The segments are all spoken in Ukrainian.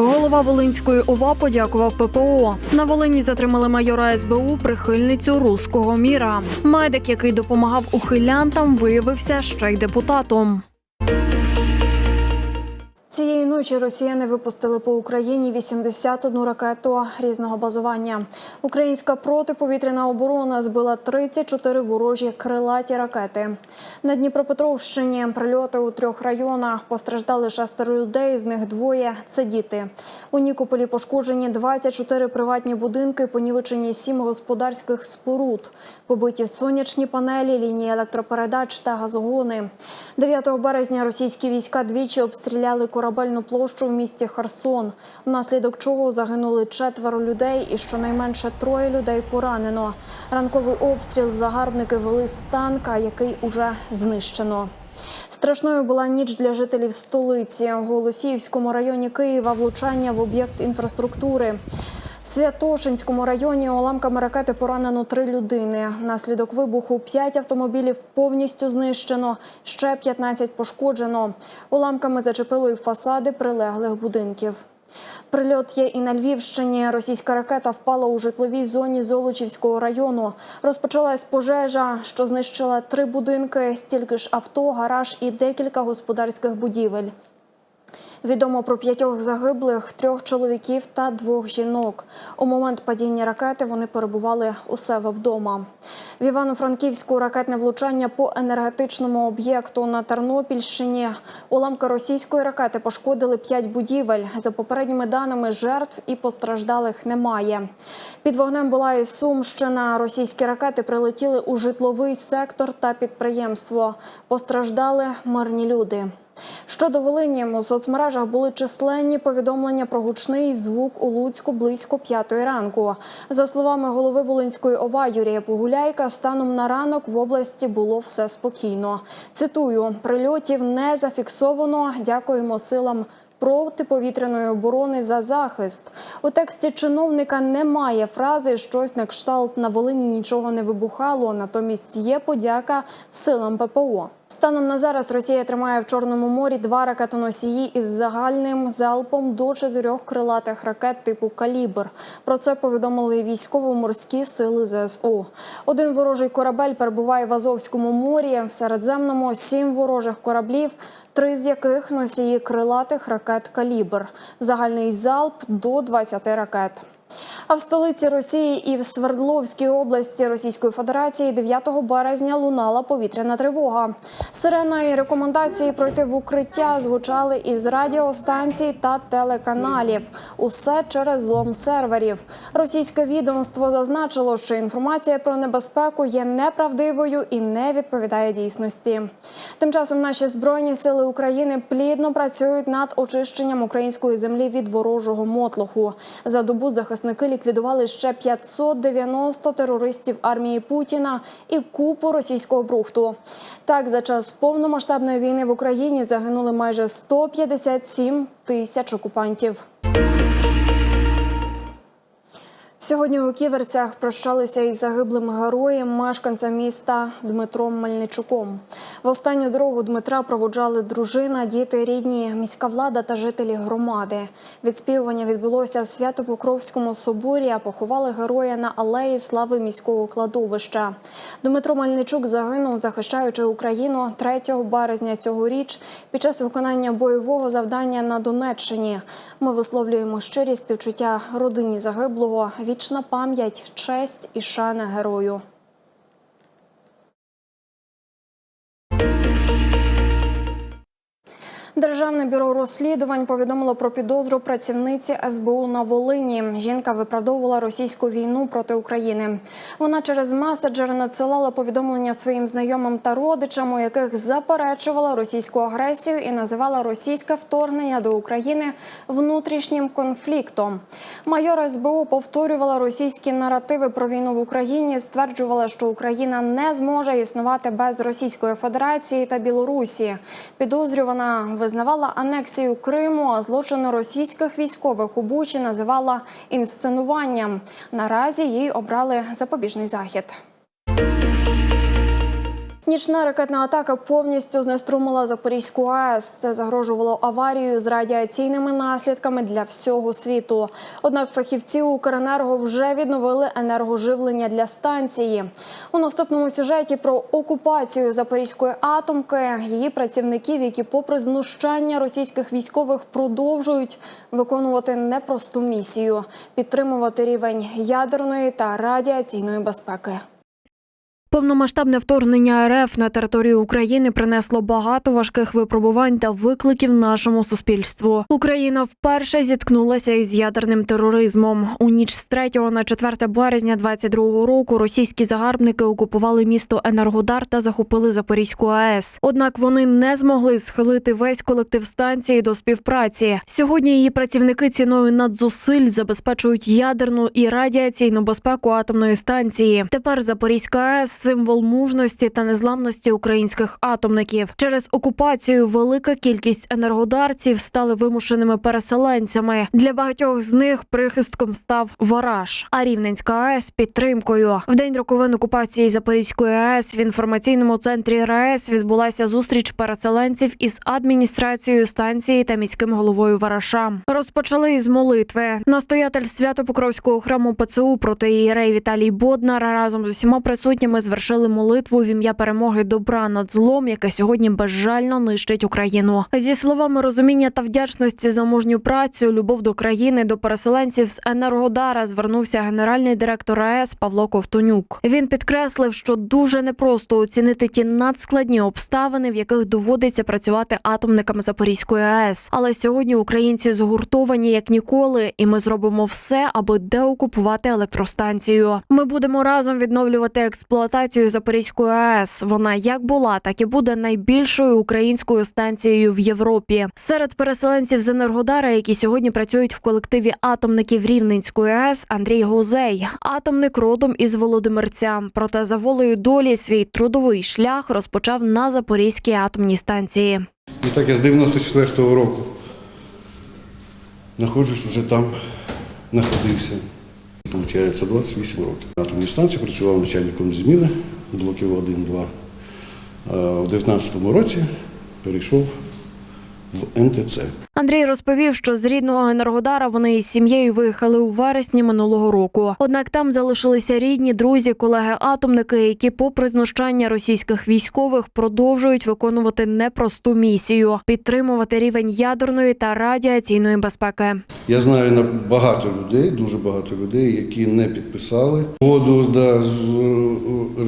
Голова Волинської ОВА подякував ППО. На Волині затримали майора СБУ прихильницю руського міра. Медик, який допомагав ухилянтам, виявився ще й депутатом. Цієї ночі росіяни випустили по Україні 81 ракету різного базування. Українська протиповітряна оборона збила 34 ворожі крилаті ракети. На Дніпропетровщині прильоти у трьох районах постраждали шестеро людей, з них двоє це діти. У Нікополі пошкоджені 24 приватні будинки, понівечені 7 господарських споруд, побиті сонячні панелі, лінії електропередач та газогони. 9 березня російські війська двічі обстріляли корабельну площу в місті Херсон, внаслідок чого загинули четверо людей і щонайменше троє людей поранено. Ранковий обстріл загарбники вели з танка, який уже знищено. Страшною була ніч для жителів столиці. У Голосіївському районі Києва влучання в об'єкт інфраструктури. Святошинському районі уламками ракети поранено три людини. Внаслідок вибуху п'ять автомобілів повністю знищено, ще 15 пошкоджено. Уламками зачепило і фасади прилеглих будинків. Прильот є і на Львівщині. Російська ракета впала у житловій зоні Золочівського району. Розпочалась пожежа, що знищила три будинки, стільки ж авто, гараж і декілька господарських будівель. Відомо про п'ятьох загиблих, трьох чоловіків та двох жінок. У момент падіння ракети вони перебували у себе вдома. В Івано-Франківську ракетне влучання по енергетичному об'єкту на Тернопільщині. Уламки російської ракети пошкодили п'ять будівель. За попередніми даними, жертв і постраждалих немає. Під вогнем була і Сумщина. Російські ракети прилетіли у житловий сектор та підприємство. Постраждали мирні люди. Щодо Волині, у соцмережах були численні повідомлення про гучний звук у Луцьку близько п'ятої ранку. За словами голови Волинської ОВА Юрія Погуляйка, станом на ранок в області було все спокійно. Цитую: прильотів не зафіксовано. Дякуємо силам. Протиповітряної оборони за захист у тексті чиновника немає фрази щось на кшталт на Волині нічого не вибухало. Натомість є подяка силам ППО. Станом на зараз Росія тримає в Чорному морі два ракетоносії із загальним залпом до чотирьох крилатих ракет типу Калібр. Про це повідомили військово-морські сили ЗСУ. Один ворожий корабель перебуває в Азовському морі. В Середземному сім ворожих кораблів. Три з яких носії крилатих ракет Калібр. Загальний залп до 20 ракет. А в столиці Росії і в Свердловській області Російської Федерації 9 березня лунала повітряна тривога. Сирена і рекомендації пройти в укриття звучали із радіостанцій та телеканалів. Усе через злом серверів. Російське відомство зазначило, що інформація про небезпеку є неправдивою і не відповідає дійсності. Тим часом наші збройні сили України плідно працюють над очищенням української землі від ворожого мотлоху. За добу захисники ліквідували ще 590 терористів армії Путіна і купу російського брухту. Так, за час повномасштабної війни в Україні загинули майже 157 тисяч окупантів. Сьогодні у Ківерцях прощалися із загиблим героєм, мешканцем міста Дмитром Мельничуком. В останню дорогу Дмитра проводжали дружина, діти, рідні, міська влада та жителі громади. Відспівування відбулося в Свято-Покровському соборі, а поховали героя на алеї слави міського кладовища. Дмитро Мельничук загинув, захищаючи Україну 3 березня цьогоріч під час виконання бойового завдання на Донеччині. Ми висловлюємо щирі співчуття родині загиблого. Вічна пам'ять, честь і шана герою. Державне бюро розслідувань повідомило про підозру працівниці СБУ на Волині. Жінка виправдовувала російську війну проти України. Вона через меседжери надсилала повідомлення своїм знайомим та родичам, у яких заперечувала російську агресію і називала російське вторгнення до України внутрішнім конфліктом. Майор СБУ повторювала російські наративи про війну в Україні, стверджувала, що Україна не зможе існувати без Російської Федерації та Білорусі. Підозрювана визнавала анексію Криму, а злочини російських військових у Бучі називала інсценуванням. Наразі їй обрали запобіжний захід. Нічна ракетна атака повністю знеструмила Запорізьку АЕС. Це загрожувало аварією з радіаційними наслідками для всього світу. Однак фахівці Укренерго вже відновили енергоживлення для станції. У наступному сюжеті про окупацію Запорізької атомки її працівників, які, попри знущання російських військових, продовжують виконувати непросту місію підтримувати рівень ядерної та радіаційної безпеки. Повномасштабне вторгнення РФ на територію України принесло багато важких випробувань та викликів нашому суспільству. Україна вперше зіткнулася із ядерним тероризмом. У ніч з 3 на 4 березня 22 року російські загарбники окупували місто Енергодар та захопили Запорізьку АЕС. Однак вони не змогли схилити весь колектив станції до співпраці. Сьогодні її працівники ціною надзусиль забезпечують ядерну і радіаційну безпеку атомної станції. Тепер Запорізька АЕС символ мужності та незламності українських атомників. Через окупацію велика кількість енергодарців стали вимушеними переселенцями. Для багатьох з них прихистком став Вараж, а Рівненська АЕС підтримкою. В день роковин окупації Запорізької АЕС в інформаційному центрі РаЕС відбулася зустріч переселенців із адміністрацією станції та міським головою Вараша. Розпочали із молитви. Настоятель Свято-Покровського храму ПЦУ протоієрей Віталій Боднар разом з усіма присутніми звершили молитву в ім'я перемоги добра над злом, яке сьогодні безжально нищить Україну. Зі словами розуміння та вдячності за мужню працю, любов до країни, до переселенців з Енергодара звернувся генеральний директор АЕС Павло Ковтонюк. Він підкреслив, що дуже непросто оцінити ті надскладні обставини, в яких доводиться працювати атомникам Запорізької АЕС. Але сьогодні українці згуртовані як ніколи, і ми зробимо все, аби деокупувати електростанцію. Ми будемо разом відновлювати експлуатацію Запорізької АЕС. Вона як була, так і буде найбільшою українською станцією в Європі. Серед переселенців з Енергодара, які сьогодні працюють в колективі атомників Рівненської АЕС, Андрій Гозей, атомник родом із Володимирця. Проте за волею долі свій трудовий шлях розпочав на Запорізькій атомній станції. І так я з 94-го року знаходжусь вже там, знаходився. Получається 28 років. На атомній станції працював начальником зміни блоків 1-2. У в 19-му році перейшов в НТЦ. Андрій розповів, що з рідного Енергодара вони із сім'єю виїхали у вересні минулого року. Однак там залишилися рідні, друзі, колеги-атомники, які, попри знущання російських військових, продовжують виконувати непросту місію підтримувати рівень ядерної та радіаційної безпеки. Я знаю на багато людей, дуже багато людей, які не підписали угоду да, з,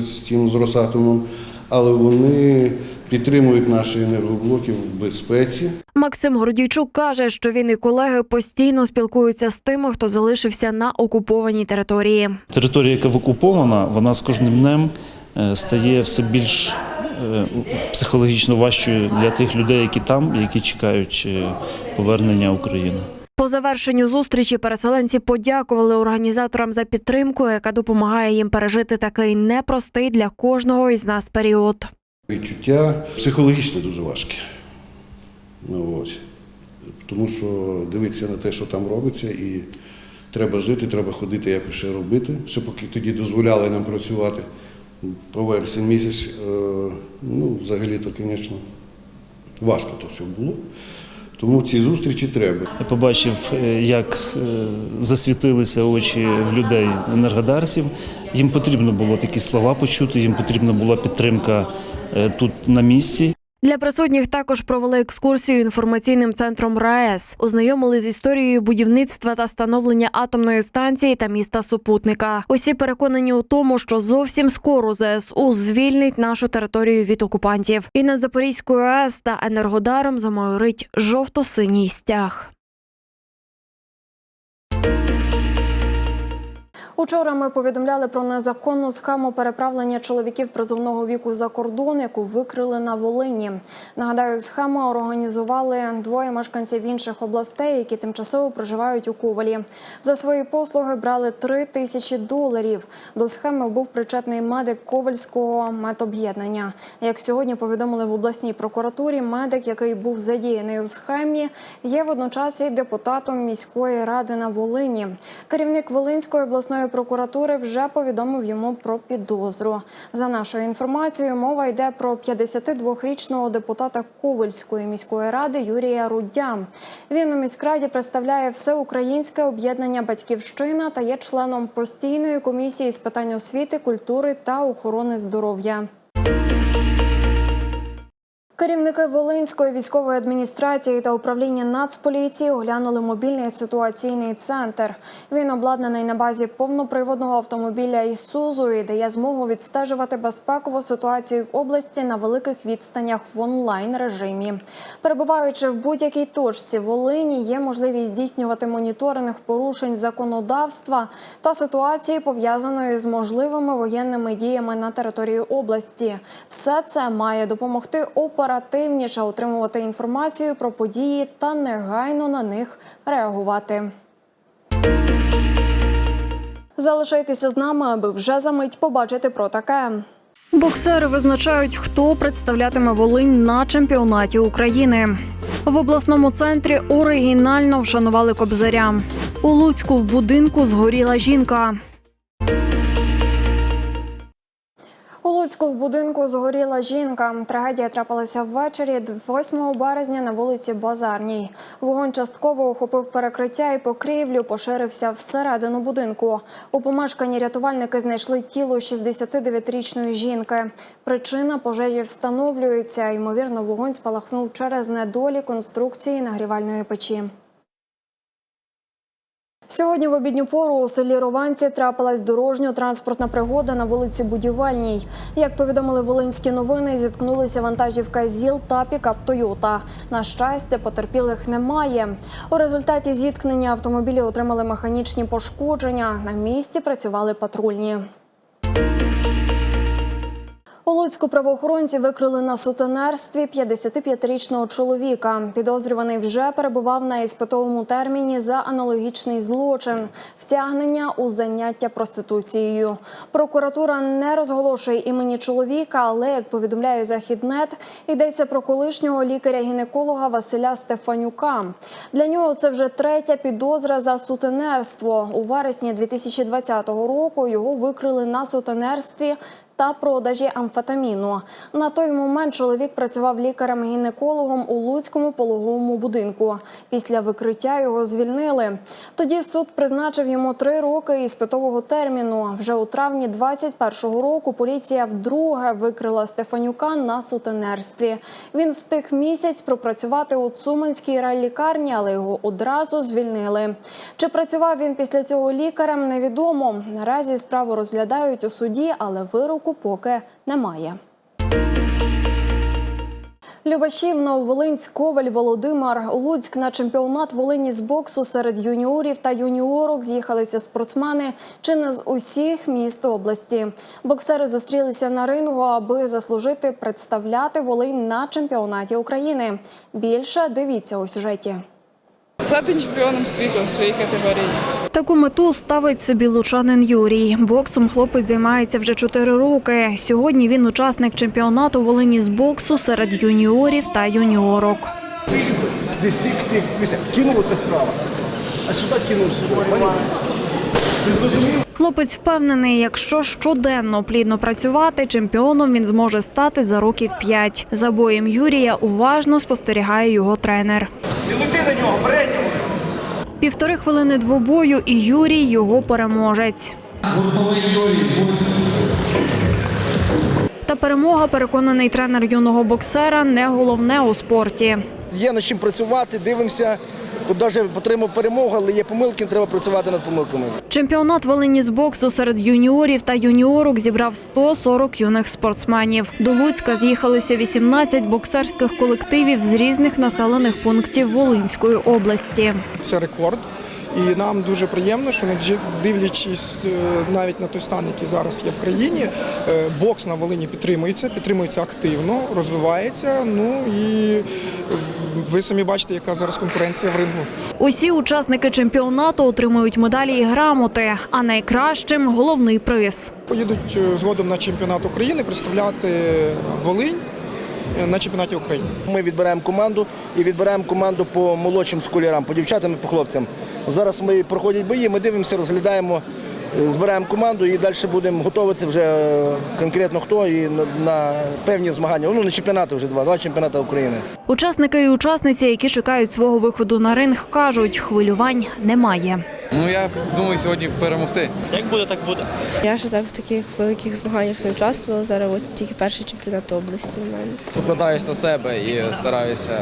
з, з Росатомом, але вони підтримують наші енергоблоки в безпеці. Максим Гордійчук каже, що він і колеги постійно спілкуються з тими, хто залишився на окупованій території. Територія, яка окупована, вона з кожним днем е, стає все більш е, психологічно важчою для тих людей, які там, які чекають е, повернення України. По завершенню зустрічі переселенці подякували організаторам за підтримку, яка допомагає їм пережити такий непростий для кожного із нас період. Відчуття психологічно дуже важке. Ну, ось. Тому що дивитися на те, що там робиться, і треба жити, треба ходити, якось ще робити. Ще поки тоді дозволяли нам працювати по вересень місяць, е, ну, взагалі-то, звісно, важко то все було. Тому ці зустрічі треба. Я побачив, е, як е, засвітилися очі в людей енергодарців. Їм потрібно було такі слова почути, їм потрібна була підтримка тут на місці. Для присутніх також провели екскурсію інформаційним центром РаЕС, ознайомили з історією будівництва та становлення атомної станції та міста супутника. Усі переконані у тому, що зовсім скоро ЗСУ звільнить нашу територію від окупантів. І над Запорізькою АЕС та Енергодаром замайорить жовто-синій стяг. Учора ми повідомляли про незаконну схему переправлення чоловіків призовного віку за кордон, яку викрили на Волині. Нагадаю, схему організували двоє мешканців інших областей, які тимчасово проживають у Ковалі. За свої послуги брали три тисячі доларів. До схеми був причетний медик Ковальського медоб'єднання. Як сьогодні повідомили в обласній прокуратурі, медик, який був задіяний у схемі, є водночас і депутатом міської ради на Волині. Керівник Волинської обласної прокуратури вже повідомив йому про підозру. За нашою інформацією, мова йде про 52-річного депутата Ковальської міської ради Юрія Руддя. Він у міськраді представляє всеукраїнське об'єднання Батьківщина та є членом постійної комісії з питань освіти, культури та охорони здоров'я. Керівники Волинської військової адміністрації та управління Нацполіції оглянули мобільний ситуаційний центр. Він обладнаний на базі повноприводного автомобіля «Ісузу» і дає змогу відстежувати безпекову ситуацію в області на великих відстанях в онлайн режимі. Перебуваючи в будь-якій точці Волині, є можливість здійснювати моніторинг порушень законодавства та ситуації пов'язаної з можливими воєнними діями на території області. Все це має допомогти оперативніше отримувати інформацію про події та негайно на них реагувати. Залишайтеся з нами, аби вже за мить побачити про таке. Боксери визначають, хто представлятиме Волинь на чемпіонаті України. В обласному центрі оригінально вшанували кобзаря. У Луцьку в будинку згоріла жінка. У Луцьку в будинку згоріла жінка. Трагедія трапилася ввечері 8 березня на вулиці Базарній. Вогонь частково охопив перекриття і покрівлю, поширився всередину будинку. У помешканні рятувальники знайшли тіло 69-річної жінки. Причина пожежі встановлюється. Ймовірно, вогонь спалахнув через недолі конструкції нагрівальної печі. Сьогодні в обідню пору у селі Рованці трапилась дорожньо-транспортна пригода на вулиці Будівельній. Як повідомили волинські новини, зіткнулися вантажівка ЗІЛ та пікап Тойота. На щастя, потерпілих немає. У результаті зіткнення автомобілі отримали механічні пошкодження. На місці працювали патрульні. У Луцьку правоохоронці викрили на сутенерстві 55-річного чоловіка. Підозрюваний вже перебував на іспитовому терміні за аналогічний злочин втягнення у заняття проституцією. Прокуратура не розголошує імені чоловіка, але як повідомляє Західнет, йдеться про колишнього лікаря-гінеколога Василя Стефанюка. Для нього це вже третя підозра за сутенерство. У вересні 2020 року його викрили на сутенерстві та продажі амфетаміну. На той момент чоловік працював лікарем-гінекологом у Луцькому пологовому будинку. Після викриття його звільнили. Тоді суд призначив йому три роки іспитового терміну. Вже у травні 21-го року поліція вдруге викрила Стефанюка на сутенерстві. Він встиг місяць пропрацювати у Цуманській райлікарні, але його одразу звільнили. Чи працював він після цього лікарем, невідомо. Наразі справу розглядають у суді, але вироку поки немає. Любашів, Нововолинськ, Коваль, Володимир, Луцьк на чемпіонат Волині з боксу серед юніорів та юніорок з'їхалися спортсмени чи не з усіх міст області. Боксери зустрілися на рингу, аби заслужити представляти Волинь на чемпіонаті України. Більше дивіться у сюжеті. Стати чемпіоном світу у своїй категорії. Таку мету ставить собі лучанин Юрій. Боксом хлопець займається вже 4 роки. Сьогодні він учасник чемпіонату Волині з боксу серед юніорів та юніорок. Десь тик, тик, кинув це справа, а сюди кинув сюди. Хлопець впевнений, якщо щоденно плідно працювати, чемпіоном він зможе стати за років 5. За боєм Юрія уважно спостерігає його тренер. І лети на нього, переднього. Півтори хвилини двобою, і Юрій його переможець. Та перемога, переконаний тренер юного боксера, не головне у спорті. Є над чим працювати, дивимося, вже отримав перемогу, але є помилки, треба працювати над помилками. Чемпіонат Волині з боксу серед юніорів та юніорок зібрав 140 юних спортсменів. До Луцька з'їхалися 18 боксерських колективів з різних населених пунктів Волинської області. це рекорд. І нам дуже приємно, що не дивлячись е, навіть на той стан, який зараз є в країні, е, бокс на Волині підтримується, підтримується активно, розвивається. Ну і в- ви самі бачите, яка зараз конкуренція в рингу. Усі учасники чемпіонату отримують медалі і грамоти, а найкращим головний приз. Поїдуть е, згодом на чемпіонат України представляти Волинь е, на чемпіонаті України. Ми відбираємо команду і відбираємо команду по молодшим школярам, по дівчатам і по хлопцям. Зараз ми проходять бої, ми дивимося, розглядаємо, збираємо команду і далі будемо готуватися вже е, конкретно хто і на певні змагання. Ну, на чемпіонати вже два, два чемпіонати України. Учасники і учасниці, які чекають свого виходу на ринг, кажуть, хвилювань немає. Ну я думаю сьогодні перемогти. Як буде, так буде. Я ще так в таких великих змаганнях не участвувала. Зараз от тільки перший чемпіонат області в мене. Покладаюсь на себе і стараюся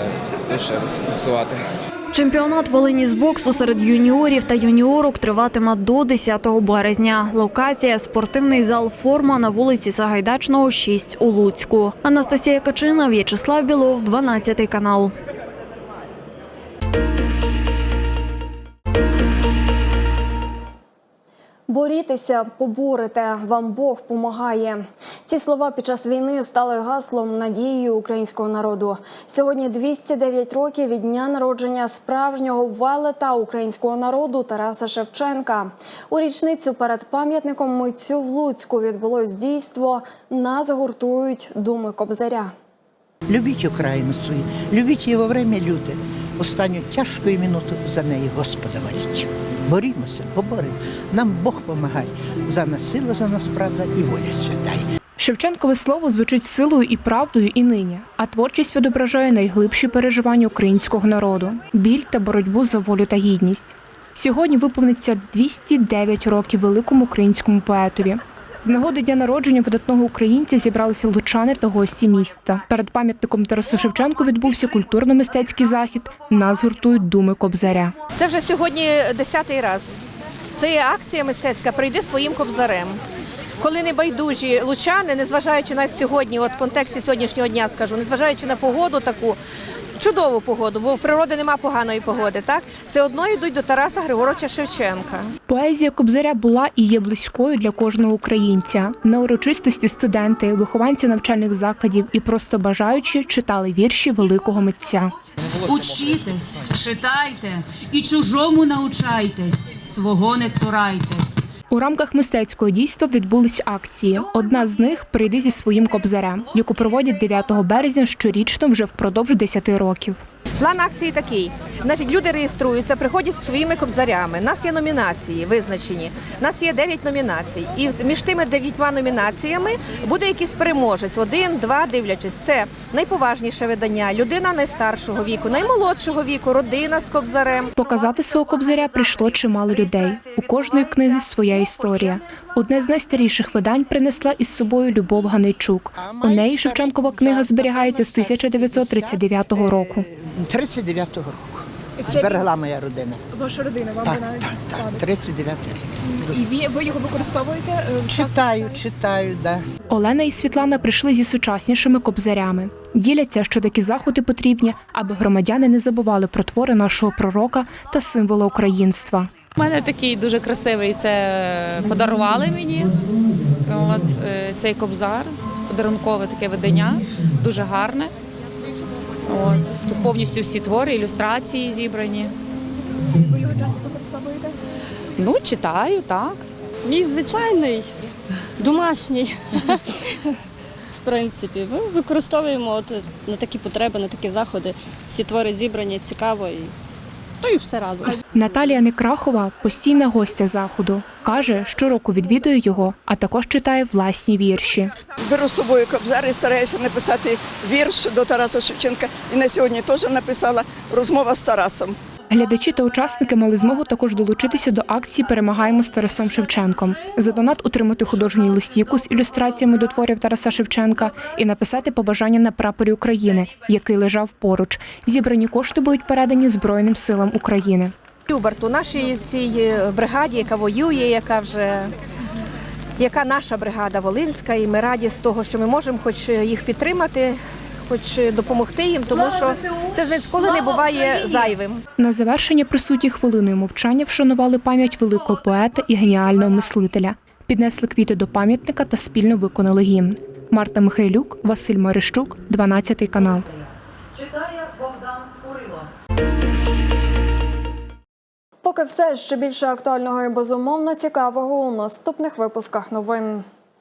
ще боксувати. Чемпіонат Волині з боксу серед юніорів та юніорок триватиме до 10 березня. Локація спортивний зал Форма на вулиці Сагайдачного, 6 у Луцьку. Анастасія Качина, В'ячеслав Білов, 12 канал. Борітеся, поборете, вам Бог помагає. Ці слова під час війни стали гаслом надією українського народу. Сьогодні 209 років від дня народження справжнього велета українського народу Тараса Шевченка. У річницю перед пам'ятником митцю в Луцьку відбулось дійство Нас гуртують думи Кобзаря. Любіть Україну свою, любіть її во время люте. Останню тяжку минуту за неї Господа моліть. Борімося, поборемо. Нам Бог помагає. За нас сила, за нас правда і воля святая. Шевченкове слово звучить силою і правдою і нині, а творчість відображає найглибші переживання українського народу, біль та боротьбу за волю та гідність. Сьогодні виповниться 209 років великому українському поетові. З нагоди дня народження видатного українця зібралися лучани та гості міста. Перед пам'ятником Тарасу Шевченку відбувся культурно-мистецький захід. Нас гуртують думи Кобзаря. Це вже сьогодні десятий раз. Це є акція мистецька Прийди своїм кобзарем. Коли небайдужі лучани, незважаючи на сьогодні, от в контексті сьогоднішнього дня скажу, незважаючи на погоду таку. Чудову погоду, бо в природі нема поганої погоди, так все одно йдуть до Тараса Григоровича Шевченка. Поезія Кобзаря була і є близькою для кожного українця. На урочистості студенти, вихованці навчальних закладів і просто бажаючі читали вірші великого митця. Учітесь, читайте і чужому научайтесь, свого не цурайтесь. У рамках мистецького дійства відбулись акції. Одна з них прийди зі своїм кобзарем, яку проводять 9 березня щорічно вже впродовж 10 років. План акції такий: значить, люди реєструються, приходять зі своїми кобзарями. У нас є номінації визначені. У нас є 9 номінацій. І між тими дев'ятьма номінаціями буде якийсь переможець. Один, два, дивлячись. Це найповажніше видання, людина найстаршого віку, наймолодшого віку, родина з кобзарем. Показати свого кобзаря прийшло чимало людей. У кожної книги своя історія. Одне з найстаріших видань принесла із собою Любов Ганейчук. У неї Шевченкова книга зберігається з 1939 року. 39-го року. Зберегла моя родина. Ваша родина вам Так, так, так. 39 рік. і ви, ви його використовуєте? Читаю, читаю, да. Олена і Світлана прийшли зі сучаснішими кобзарями. Діляться, що такі заходи потрібні, аби громадяни не забували про твори нашого пророка та символа українства. У мене такий дуже красивий. Це подарували мені. От е, цей кобзар, це подарункове таке видання, дуже гарне. От тут повністю всі твори, ілюстрації зібрані. Ви його часто використовуєте? Ну, читаю, так. Мій звичайний, домашній. В принципі, ми використовуємо от на такі потреби, на такі заходи. Всі твори зібрані, цікаво і то й все разом. Наталія Некрахова постійна гостя заходу. Каже, щороку відвідує його, а також читає власні вірші. Беру з собою кобзар і стараюся написати вірш до Тараса Шевченка. І на сьогодні теж написала розмова з Тарасом. Глядачі та учасники мали змогу також долучитися до акції Перемагаємо з Тарасом Шевченком. За донат отримати художню листівку з ілюстраціями до творів Тараса Шевченка і написати побажання на прапорі України, який лежав поруч. Зібрані кошти будуть передані Збройним силам України. Любарту, нашій цій е, бригаді, яка воює, яка вже яка наша бригада Волинська, і ми раді з того, що ми можемо хоч їх підтримати, хоч допомогти їм, тому що це ніколи не буває зайвим. На завершення присутні хвилиною мовчання вшанували пам'ять великого поета і геніального мислителя. Піднесли квіти до пам'ятника та спільно виконали гімн. Марта Михайлюк, Василь Марищук, 12 канал. Читає Богдан Курило. Поки все ще більше актуального і безумовно цікавого у наступних випусках новин.